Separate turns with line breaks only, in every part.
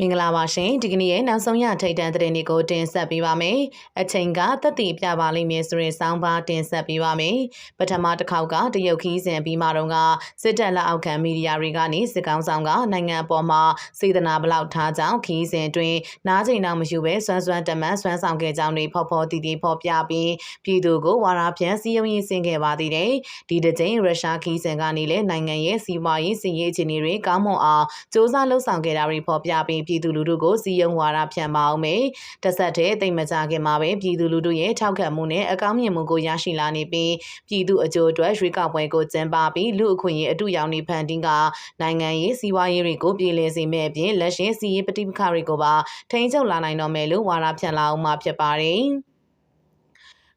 မင်္ဂလာပါရှင်ဒီကနေ့ရဲ့နောက်ဆုံးရထိတ်တန့်သတင်းတွေကိုတင်ဆက်ပေးပါမယ်အချိန်ကသက်တည်ပြပါလိမ့်မယ်ဆိုရင်စောင်းပါတင်ဆက်ပေးပါမယ်ပထမတစ်ခေါက်ကတရုတ်ခီးစဉ်ပြီးမှတော့ကစစ်တပ်လက်အောက်ခံမီဒီယာတွေကနေစစ်ကောင်ဆောင်ကနိုင်ငံအပေါ်မှာစေတနာဘလောက်ထားကြောင်းခီးစဉ်တွင်နားချိန်နောက်မရှိဘဲစွမ်းစွမ်းတမန်စွမ်းဆောင်ခဲ့ကြောင်းတွေဖော်ဖော်တည်တည်ဖော်ပြပြီးပြည်သူကိုဝါရာပြန်စီယုံရင်ဆင်ခဲ့ပါသေးတယ်ဒီတစ်ချိန်ရုရှားခီးစဉ်ကနေလည်းနိုင်ငံရဲ့စီးပွားရေးစီးရေးအခြေအနေတွေကောင်းမွန်အောင်စ조사လှုပ်ဆောင်ခဲ့တာတွေဖော်ပြပြီးပြည်သူလူထုကိုစီယုံဝါဒဖြန့်ပါအောင်မယ်။တဆက်တည်းတိတ်မကြခင်မှာပဲပြည်သူလူထုရဲ့ထောက်ခံမှုနဲ့အကောင်းမြင်မှုကိုရရှိလာနေပြီးပြည်သူအကျိုးအတွက်ရွေးကောက်ပွဲကိုကျင်းပပြီးလူအခွင့်အရေးအတူရောင်နေဖန်တင်းကနိုင်ငံရေးစီးပွားရေးတွေကိုပြည်လည်စေမဲ့အပြင်လက်ရှိစီးရေးပဋိပက္ခတွေကိုပါထိန်းချုပ်လာနိုင်တော့မယ်လို့ဝါဒဖြန့်လာအောင်မှာဖြစ်ပါတယ်။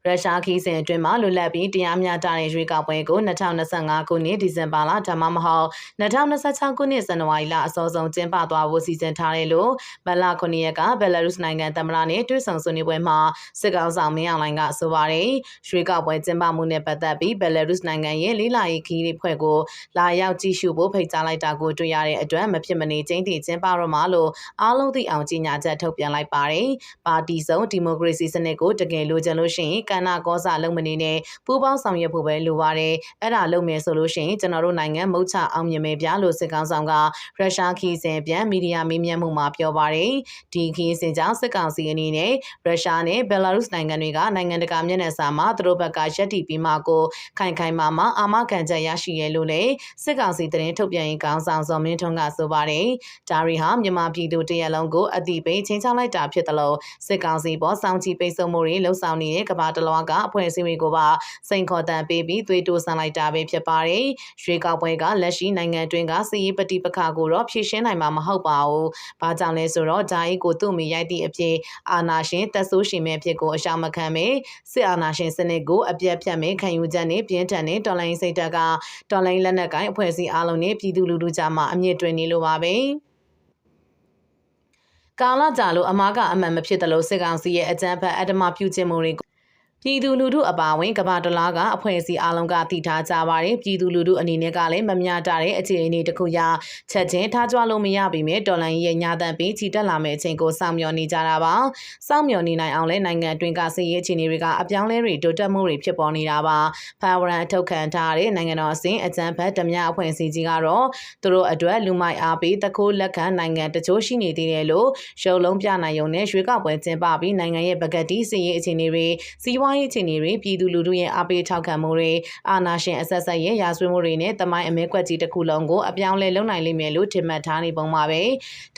ရုရှားခီးစဉ်အတွင်းမှာလွတ်လပ်ပြီးတရားမျှတတဲ့ရွေးကောက်ပွဲကို2025ခုနှစ်ဒီဇင်ဘာလဒါမှမဟုတ်2026ခုနှစ်ဇန်နဝါရီလအစောဆုံးကျင်းပသွားဖို့စီစဉ်ထားတယ်လို့မလ9ရက်ကဘယ်လာရုစ်နိုင်ငံသမ္မတနဲ့တွေ့ဆုံဆွေးနွေးပွဲမှာစစ်ကောင်ဆောင်မင်းအောင်လှိုင်ကဆိုပါတယ်ရွေးကောက်ပွဲကျင်းပမှုနဲ့ပတ်သက်ပြီးဘယ်လာရုစ်နိုင်ငံရဲ့လေးလာရေးခီးတွေဖွဲ့ကိုလာရောက်ကြည့်ရှုဖို့ဖိတ်ကြားလိုက်တာကိုတွေ့ရတဲ့အတွက်မဖြစ်မနေကျင်းတည်ကျင်းပတော့မှလို့အားလုံးသိအောင်ကြီးညာချက်ထုတ်ပြန်လိုက်ပါတယ်ပါတီစုံဒီမိုကရေစီစနစ်ကိုတကယ်လိုချင်လို့ရှိရင်ကဏ္ဍကောစာလုံးမနေနဲ့ပူးပေါင်းဆောင်ရွက်ဖို့ပဲလိုပါတယ်အဲ့ဒါလုပ်မယ်ဆိုလို့ရှိရင်ကျွန်တော်တို့နိုင်ငံမုတ်ချအောင်မြင်မယ်ဗျာလို့စစ်ကောင်ဆောင်ကရုရှားခီးစဉ်ပြန်မီဒီယာမေးမြန်းမှုမှာပြောပါတယ်ဒီခီးစဉ်ကြောင့်စစ်ကောင်စီအနေနဲ့ရုရှားနဲ့ဘယ်လာရုစ်နိုင်ငံတွေကနိုင်ငံတကာမျက်နှာစာမှာသူတို့ဘက်ကရက်တီပြီးမှကိုခိုင်ခိုင်မာမာအာမခံချက်ရရှိရလို့လေစစ်ကောင်စီသတင်းထုတ်ပြန်ရေးခေါင်းဆောင်စော်မင်းထွန်းကဆိုပါတယ်ဒါရီဟာမြန်မာပြည်သူတရက်လုံးကိုအတိပိချင်းချလိုက်တာဖြစ်တယ်လို့စစ်ကောင်စီပေါ်စောင့်ကြည့်ပိတ်ဆို့မှုတွေလှုံ့ဆော်နေတဲ့ကမ္ဘာတလွှားကအဖွဲ့အစည်းတွေကိုပါစိန်ခေါ်တန်ပေးပြီးသွေးတိုးဆန်လိုက်တာပဲဖြစ်ပါတယ်။ရွေးကောက်ပွဲကလက်ရှိနိုင်ငံတွင်းကစီးရေးပဋိပက္ခကိုတော့ဖြေရှင်းနိုင်မှာမဟုတ်ပါဘူး။ဘာကြောင့်လဲဆိုတော့ဂျာအီကိုသူ့မိရိုက်သည့်အဖြစ်အာနာရှင်တက်ဆိုးရှင်မဲ့အဖြစ်ကိုအရှောင်မခံမေစစ်အာနာရှင်စနစ်ကိုအပြတ်ဖြတ်မေခံယူချက်နဲ့ပြင်းထန်တဲ့တော်လိုင်းစိတ်တက်ကတော်လိုင်းလက်နက်ကိုင်းအဖွဲ့အစည်းအလုံးနဲ့ပြည်သူလူထုကြားမှာအမြင့်တွင်နေလိုပါပဲ။ကာလကြာလို့အမားကအမှန်မဖြစ်တယ်လို့စစ်ကောင်စီရဲ့အကြမ်းဖက်အဓမ္မပြုကျင့်မှုတွေကို ပြည်သူလူထုအပါအဝင်ကဘာတလားကအဖွဲ့အစည်းအလုံးကတည်ထားကြပါတယ်ပြည်သူလူထုအနေနဲ့ကလည်းမမျှတတဲ့အခြေအနေတစ်ခုရချက်ချင်းထားကြလို့မရပြီမဲ့ဒေါ်လာရဲ့ညာတန်ပေးချီတက်လာမယ့်အချိန်ကိုစောင့်မျှော်နေကြတာပါစောင့်မျှော်နေနိုင်အောင်လဲနိုင်ငံအတွင်းကစစ်ရေးအခြေအနေတွေကအပြောင်းလဲတွေတိုးတက်မှုတွေဖြစ်ပေါ်နေတာပါဖာဝရန်ထုတ်ခံထားတဲ့နိုင်ငံတော်အစင်းအကြံဖတ်ဓမြအဖွဲ့အစည်းကြီးကတော့သူတို့အတွက်လူမိုက်အားပေးတခိုးလက်ခံနိုင်ငံတချို့ရှိနေသေးတယ်လို့ရုပ်လုံးပြနိုင်ရုံနဲ့ရွှေကောက်ပွဲကျင်းပပြီးနိုင်ငံရဲ့ပကတိစစ်ရေးအခြေအနေတွေစီးပွားရေးအခြေအနေတွေပြည်သူလူထုရဲ့အပိထောက်ခံမှုတွေအာဏာရှင်အဆက်ဆက်ရဲ့ရာဇဝတ်မှုတွေနဲ့တမိုင်းအမဲကွက်ကြီးတစ်ခုလုံးကိုအပြောင်းလဲလုပ်နိုင်လိမ့်မယ်လို့ထင်မှတ်ထားနေပုံပါပဲ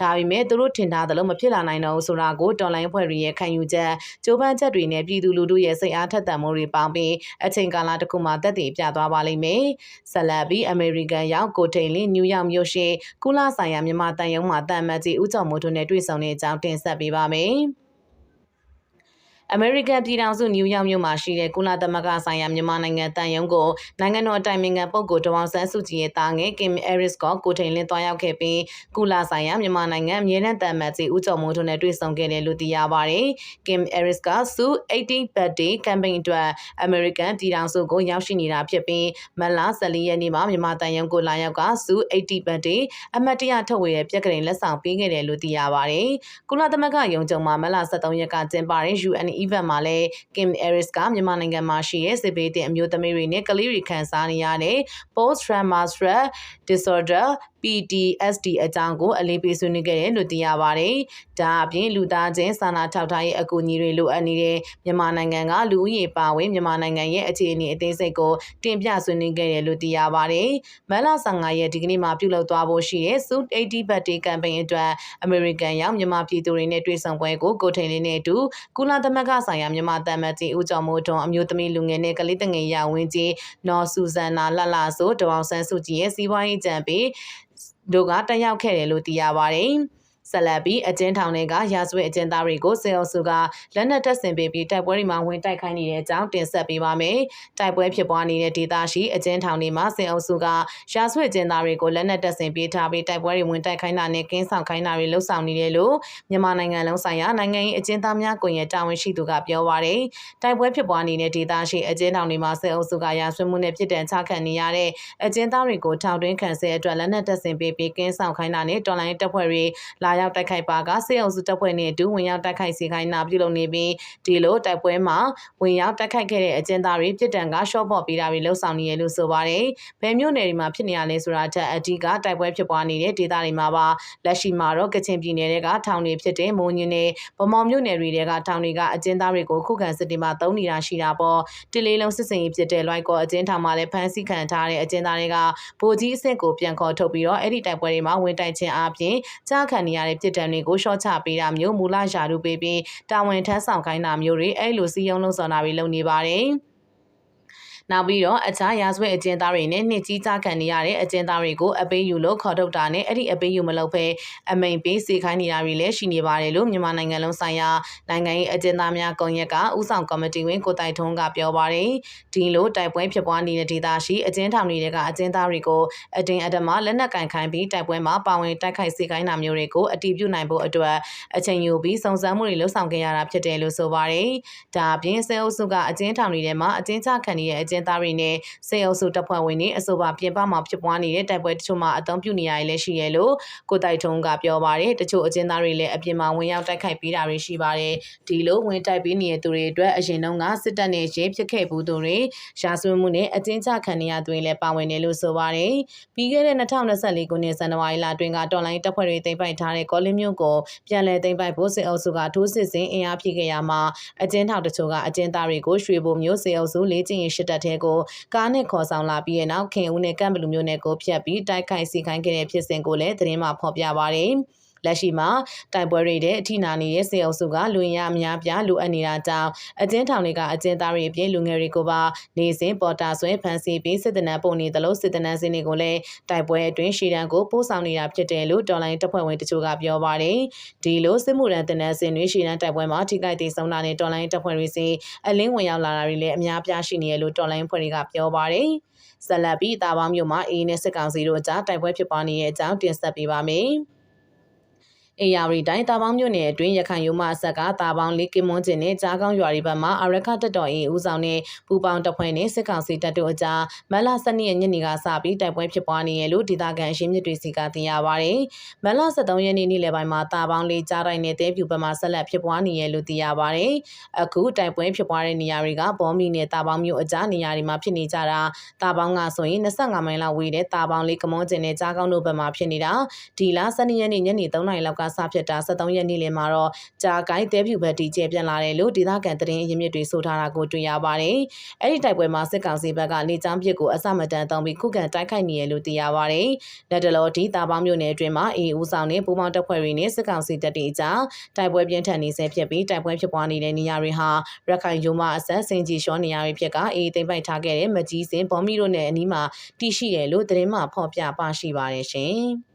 ဒါပေမဲ့သူတို့ထင်ထားသလိုမဖြစ်လာနိုင်တော့ဘူးဆိုတာကိုတော်လိုင်းဖွဲ့တွေရဲ့ခံယူချက်ကြိုးပမ်းချက်တွေနဲ့ပြည်သူလူထုရဲ့စိတ်အားထက်သန်မှုတွေပေါင်းပြီးအချိန်ကာလတစ်ခုမှာသက်တည်ပြသွားပါလိမ့်မယ်ဆက်လက်ပြီးအမေရိကန်ရောက်ကိုထိန်လင်းနယူးယောက်မြို့ရှိကုလဆိုင်ရာမြန်မာတန်ယုံမှာတန်မတ်ကြီးဦးကျော်မိုးတို့နဲ့တွေ့ဆုံတဲ့အကြောင်းတင်ဆက်ပေးပါမယ် အမေရိကန်ပြည်ထောင်စုနယူးယောက်မြို့မှာရှိတဲ့ကုလသမဂ္ဂဆိုင်ရာမြန်မာနိုင်ငံတန်ယုံကိုနိုင်ငံတော်အတိုင်ပင်ခံပုဂ္ဂိုလ်ဒေါအောင်ဆန်းစုကြည်ရဲ့တာငယ်ကင်အဲရစ်ကကိုထိန်လင်းသွားရောက်ခဲ့ပြီးကုလဆိုင်ရာမြန်မာနိုင်ငံအမြဲတမ်းတန်မတ်ကြီးဦးကျော်မိုးထွန်းနဲ့တွေ့ဆုံခဲ့တယ်လို့သိရပါတယ်။ကင်အဲရစ်ကဆူ80 birthday campaign အတွက်အမေရိကန်ပြည်ထောင်စုကိုရောက်ရှိနေတာဖြစ်ပြီးမလ14ရက်နေ့မှာမြန်မာတန်ယုံကိုလာရောက်ကဆူ80 birthday အမတ်တရထုတ်ဝေတဲ့ပြက်ကလေးလက်ဆောင်ပေးခဲ့တယ်လို့သိရပါတယ်။ကုလသမဂ္ဂယုံကြုံမှာမလ23ရက်ကကျင်းပတဲ့ UN event မှာလည်း Kim Eris ကမြန်မာနိုင်ငံမှာရှိတဲ့စစ်ဘေးတင်အမျိုးသမီးတွေနဲ့ကလေးတွေခံစားနေရတဲ့ post traumatic stress disorder PTSD အကြောင်းကိုအလေးပေးဆွေးနွေးခဲ့တယ်လို့သိရပါတယ်။ဒါအပြင်လူသားချင်းစာနာထောက်ထားရေးအကူအညီတွေလိုအပ်နေတဲ့မြန်မာနိုင်ငံကလူဦးရေပါဝင်မြန်မာနိုင်ငံရဲ့အခြေအနေအသေးစိတ်ကိုတင်ပြဆွေးနွေးခဲ့တယ်လို့သိရပါတယ်။မလ15ရက်ဒီကနေ့မှာပြုလုပ်သွားဖို့ရှိတဲ့ Suit 80 Birthday Campaign အတွက်အမေရိကန်ရောက်မြန်မာပြည်သူတွေနဲ့တွေ့ဆုံပွဲကိုကိုထိန်လေးနဲ့အတူကုလသမဂ္ဂဆိုင်ရာမြန်မာတမန်ကြီးဦးကျော်မိုးထွန်းအမျိုးသမီးလူငယ်နဲ့ကလေးတငယ်ရဝင်းကြီးနော်ဆူဇန်နာလှလှဆိုဒေါအောင်ဆန်းစုကြည်ရဲ့စီးပွားရေးကြံပေး တို့ကတက်ရောက်ခဲ့တယ်လို့သိရပါတယ်။ ဆက်လက်ပြီးအကျဉ်းထောင်တွေကရာဇဝတ်အကျဉ်းသားတွေကိုစေအောင်စုကလက်နက်တပ်ဆင်ပေးပြီးတိုက်ပွဲတွေမှာဝင်တိုက်ခိုင်းနေတဲ့အကြောင်းတင်ဆက်ပေးပါမယ်။တိုက်ပွဲဖြစ်ပွားနေတဲ့ဒေသရှိအကျဉ်းထောင်တွေမှာစေအောင်စုကရာဇဝတ်အကျဉ်းသားတွေကိုလက်နက်တပ်ဆင်ပေးထားပြီးတိုက်ပွဲတွေဝင်တိုက်ခိုင်းတာနဲ့ကင်းဆောင်ခိုင်းတာတွေလှုပ်ဆောင်နေတယ်လို့မြန်မာနိုင်ငံလုံးဆိုင်ရာနိုင်ငံရေးအကျဉ်းသားများကွန်ရက်တာဝန်ရှိသူကပြောပါရယ်။တိုက်ပွဲဖြစ်ပွားနေတဲ့ဒေသရှိအကျဉ်းထောင်တွေမှာစေအောင်စုကရာဇဝတ်မှုနဲ့ပြည်တံချခံနေရတဲ့အကျဉ်းသားတွေကိုထောင်တွင်းခံဆဲအတွက်လက်နက်တပ်ဆင်ပေးပြီးကင်းဆောင်ခိုင်းတာနဲ့တော်လိုင်းတပ်ဖွဲ့တွေလာရောက်တိုက်ခိုက်ပါကစစ်အုပ်စုတပ်ဖွဲ့နဲ့အတူဝင်ရောက်တိုက်ခိုက်စေခိုင်းနာပြုလုပ်နေပြီးဒီလိုတိုက်ပွဲမှာဝင်ရောက်တိုက်ခိုက်ခဲ့တဲ့အကျဉ်းသားတွေပြစ်ဒဏ်ကရှော့ဘော့ပေးတာတွေလှုပ်ဆောင်နေရလို့ဆိုပါတယ်။ဘယ်မျိုးနယ်တွေမှာဖြစ်နေရလဲဆိုတာထက်အဓိကတိုက်ပွဲဖြစ်ပွားနေတဲ့ဒေသတွေမှာပါလက်ရှိမှာတော့ကချင်ပြည်နယ်တွေကထောင်တွေဖြစ်တဲ့မိုးညင်းနဲ့ဗမော်မြို့နယ်တွေကထောင်တွေကအကျဉ်းသားတွေကိုခုခံစစ်တီမှာတုံးနေတာရှိတာပေါ့တလေးလုံးစစ်စင်ရေးဖြစ်တဲ့လွိုက်ကောအကျဉ်းထောင်မှာလည်းဖမ်းဆီးခံထားတဲ့အကျဉ်းသားတွေကဗိုလ်ကြီးအဆင့်ကိုပြန်ခေါ်ထုတ်ပြီးတော့အဲ့ဒီတိုက်ပွဲတွေမှာဝင်တိုက်ခြင်းအပြင်ကြားခံနေရတဲ့ပြည်တံတွေကိုရှော့ချပေးတာမျိုးမူလရာထူပေးပြီးတာဝန်ထမ်းဆောင်ခိုင်းတာမျိုးတွေအဲ့လိုစီယုံလုံးစော်တာတွေလုပ်နေပါတယ်။ နောက်ပြီးတော့အခြားရာဇဝတ်အကျဉ်းသားတွေနဲ့နှစ်ကြီးကြခံနေရတဲ့အကျဉ်းသားတွေကိုအပေးယူလို့ခေါ်ထုတ်တာနဲ့အဲ့ဒီအပေးယူမလုပ်ဘဲအမိန်ပေးစေခိုင်းနေတာတွေလည်းရှိနေပါတယ်လို့မြန်မာနိုင်ငံလုံးဆိုင်ရာနိုင်ငံရေးအကျဉ်းသားများကွန်ရက်ကဥဆောင်ကော်မတီဝင်ကိုတိုင်ထွန်းကပြောပါတယ်ဒီလိုတိုက်ပွဲဖြစ်ပွားနေတဲ့ဒေသရှိအကျဉ်းထောင်တွေကအကျဉ်းသားတွေကိုအတင်းအဓမ္မလက်နက်ကင်ခိုင်းပြီးတိုက်ပွဲမှာပါဝင်တိုက်ခိုက်စေခိုင်းတာမျိုးတွေကိုအတီးပြုနိုင်ဖို့အတွက်အချိန်ယူပြီးစုံစမ်းမှုတွေလှုပ်ဆောင်ခဲ့ရတာဖြစ်တယ်လို့ဆိုပါတယ်ဒါအပြင်စေအုပ်စုကအကျဉ်းထောင်တွေထဲမှာအကျဉ်းချခံနေတဲ့အကျဉ်းသားတွေနဲ့စေအုပ်စုတပ်ဖွဲ့ဝင်တွေအဆိုပါပြင်ပမှာဖြစ်ပွားနေတဲ့တိုက်ပွဲတချို့မှာအသုံးပြုနေရလည်းရှိရလို့ကိုတိုက်ထုံးကပြောပါတယ်တချို့အကျဉ်းသားတွေလည်းအပြင်မှာဝင်ရောက်တိုက်ခိုက်ပေးတာတွေရှိပါတယ်ဒီလိုဝင်တိုက်ပေးနေတဲ့သူတွေအတွက်အရင်တုန်းကစစ်တပ်နဲ့ရဲဖြစ်ခဲ့ဘူးသူတွေရာဇဝတ်မှုနဲ့အကျဉ်းချခံနေရသူတွေလည်းပါဝင်တယ်လို့ဆိုပါတယ်ပြီးခဲ့တဲ့2024ခုနှစ်ဇန်နဝါရီလအတွင်းကတော်လိုင်းတပ်ဖွဲ့တွေသိမ်းပိုက်ထားတဲ့ကောလင်းမြို့ကိုပြန်လည်သိမ်းပိုက်ဖို့စစ်အုပ်စုကထိုးစစ်ဆင်အင်အားဖြည့်ခဲ့ရမှာအကျဉ်းထောင်တချို့ကအကျဉ်းသားတွေကိုရွှေဘုံမျိုးစစ်အုပ်စုလေးကျင်းရင်ရှစ်တပ်ထဲကိုကားနဲ့ခေါ်ဆောင်လာပြီးတဲ့နောက်ခင်ဦးနဲ့ကမ်ဘလူမျိုးနဲ့ကိုဖျက်ပြီးတိုက်ခိုက်စီခိုင်းခဲ့တဲ့ဖြစ်စဉ်ကိုလည်းသတင်းမှာဖော်ပြပါရယ် လက်ရှိမှာတိုက်ပွဲတွေတဲ့အထိနာနေတဲ့စေအုပ်စုကလူရအများပြားလိုအပ်နေတာကြောင့်အကျဉ်းထောင်တွေကအကျဉ်းသားတွေအပြင်လူငယ်တွေကိုပါနေစဉ်ပေါ်တာဆွဲဖန်ဆီးပြီးစစ်တနံပုံနေသလိုစစ်တနံစင်းတွေကိုလည်းတိုက်ပွဲအတွင်းရှေ့တန်းကိုပို့ဆောင်နေတာဖြစ်တယ်လို့တော်လိုင်းတပ်ဖွဲ့ဝင်တချို့ကပြောပါတယ်ဒီလိုစစ်မှုရန်တနံစင်းတွေရှေ့တန်းတိုက်ပွဲမှာထိခိုက်ဒေဆုံးတာနဲ့တော်လိုင်းတပ်ဖွဲ့တွေစီအလင်းဝင်ရောက်လာတာတွေလည်းအများပြားရှိနေရလို့တော်လိုင်းဖွဲ့တွေကပြောပါတယ်ဆက်လက်ပြီးတာပေါင်းမြို့မှာအေးနဲ့စစ်ကောင်စီတို့အကြားတိုက်ပွဲဖြစ်ပွားနေတဲ့အကြောင်းတင်ဆက်ပေးပါမယ်။ အေယာရီတိုင်းတာပေါင်းမြို့နယ်အတွင်းရခိုင်ရုံမအဆက်ကတာပေါင်းလေးကင်မွန်ကျင်နဲ့ကြားကောင်းရွာတွေဘက်မှအရခတက်တော်အင်းဦးဆောင်နဲ့ပူပေါင်းတပ်ဖွဲ့နဲ့စစ်ကောင်စီတပ်တို့အကြားမလ12ရက်ညနေကစပြီးတိုက်ပွဲဖြစ်ပွားနေရလို့ဒေသခံအရှင်းမြစ်တွေစီကသိရပါဗျ။မလ13ရက်နေ့နေ့လယ်ပိုင်းမှာတာပေါင်းလေးကြားတိုင်းနဲ့တဲပြူဘက်မှဆက်လက်ဖြစ်ပွားနေရလို့သိရပါဗျ။အခုတိုက်ပွဲဖြစ်ပွားတဲ့နေရာတွေကဘောမီနဲ့တာပေါင်းမြို့အကြားနေရာတွေမှာဖြစ်နေကြတာတာပေါင်းကဆိုရင်25မိုင်လောက်ဝေးတဲ့တာပေါင်းလေးကမွန်ကျင်နဲ့ကြားကောင်းတို့ဘက်မှာဖြစ်နေတာဒီလ12ရက်နေ့ညနေ3နာရီလောက်ကစဖြစ်တာ73ရက်နေ့လယ်မှာတော့ကြာကိုင်းတဲဖြူဘက်တီကျဲပြန်လာတယ်လို့ဒေသခံတရင်အရင်းမြစ်တွေဆိုထားတာကိုတွေ့ရပါတယ်။အဲ့ဒီတိုက်ပွဲမှာစစ်ကောင်စီဘက်ကနေချမ်းပစ်ကိုအစမတန်တောင်းပြီးခုခံတိုက်ခိုက်နေရလို့သိရပါတယ်။လက်တလောဒီတာပေါင်းမြို့နယ်အတွင်းမှာအေဦးဆောင်နဲ့ပူးပေါင်းတပ်ဖွဲ့တွေနဲ့စစ်ကောင်စီတပ်တွေအကြားတိုက်ပွဲပြင်းထန်နေဆဲဖြစ်ပြီးတိုက်ပွဲဖြစ်ပွားနေတဲ့နေရာတွေဟာရခိုင်ရုံမအဆက်စင်ကြီးရှောနေရာတွေဖြစ်ကအေးသိမ့်ပိုက်ထားခဲ့တဲ့မကြီးစင်ဘော်မီတို့နဲ့အနီးမှာတည်ရှိတယ်လို့သတင်းမှဖော်ပြပါရှိပါတယ်ရှင်။